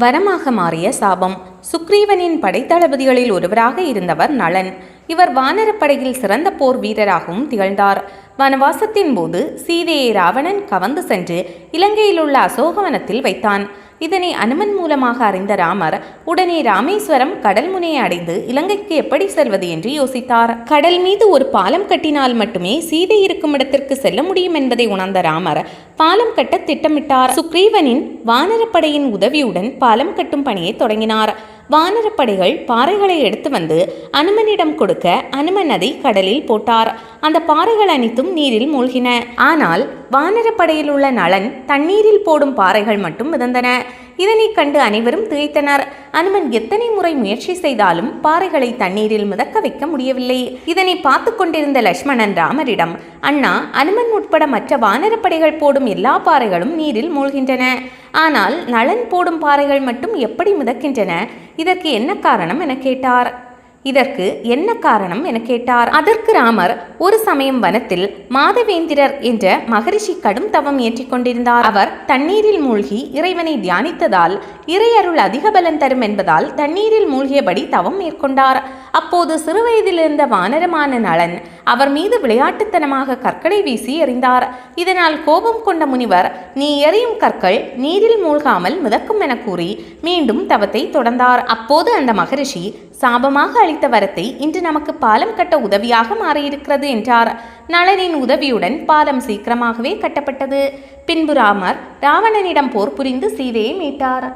வரமாக மாறிய சாபம். சுக்ரீவனின் படைத்தளபதிகளில் ஒருவராக இருந்தவர் நளன். இவர் வானரப்படையில் சிறந்த போர் வீரராகவும் திகழ்ந்தார். வனவாசத்தின் போது சீதையை ராவணன் கவர்ந்து சென்று இலங்கையிலுள்ள அசோகவனத்தில் வைத்தான். இதனை அனுமன் மூலமாக அறிந்த ராமர் உடனே ராமேஸ்வரம் கடல் முனையை அடைந்து இலங்கைக்கு எப்படி செல்வது? என்று யோசித்தார். கடல் மீது ஒரு பாலம் கட்டினால் மட்டுமே சீதை இருக்கும் இடத்திற்கு செல்ல முடியும் என்பதை உணர்ந்த ராமர் பாலம் கட்ட திட்டமிட்டார். சுக்ரீவனின் வானரப்படையின் உதவியுடன் பாலம் கட்டும் பணியை தொடங்கினார். வானரப்படைகள் பாறைகளை எடுத்து வந்து அனுமனிடம் கொடுக்க அனுமன் அதை கடலில் போட்டார். அந்த பாறைகள் அனைத்தும் நீரில் மூழ்கின. ஆனால் வானரப்படையில் உள்ள நலன் தண்ணீரில் போடும் பாறைகள் மட்டும் மிதந்தன. இதனைக் கண்டு அனைவரும் திகைத்தனர். அனுமன் எத்தனை முறை முயற்சி செய்தாலும் பாறைகளை தண்ணீரில் மிதக்க வைக்க முடியவில்லை. இதனை பார்த்து கொண்டிருந்த லட்சுமணன் ராமரிடம் அண்ணா அனுமன் உட்பட மற்ற வானரப்படைகள் போடும் எல்லா பாறைகளும் நீரில் மூழ்கின்றன. ஆனால் நலன் போடும் பாறைகள் மட்டும் எப்படி மிதக்கின்றன? இதற்கு என்ன காரணம் என கேட்டார். இதற்கு என்ன காரணம் என கேட்டார். அதற்கு ராமர் ஒரு சமயம் வனத்தில் மாதவேந்திரர் என்ற மகரிஷி கடும் தவம் ஏற்றிக் கொண்டிருந்தார். அவர் தண்ணீரில் மூழ்கி இறைவனை தியானித்ததால் இறையருள் அதிக பலன் தரும் என்பதால் தண்ணீரில் மூழ்கியபடி தவம் மேற்கொண்டார். அப்போது சிறுவயதிலிருந்த வானரமான நலன் அவர் மீது விளையாட்டுத்தனமாக கற்களை வீசி எறிந்தார். இதனால் கோபம் கொண்ட முனிவர் நீ எறியும் கற்கள் நீரில் மூழ்காமல் மிதக்கும் என கூறி மீண்டும் தவத்தை தொடர்ந்தார். அப்போது அந்த மகரிஷி சாபமாக அளித்த வரத்தை இன்று நமக்கு பாலம் கட்ட உதவியாக மாறியிருக்கிறது என்றார். நளனின் உதவியுடன் பாலம் சீக்கிரமாகவே கட்டப்பட்டது. பின்பு ராமர் ராவணனிடம் போர் புரிந்து சீதையை மீட்டார்.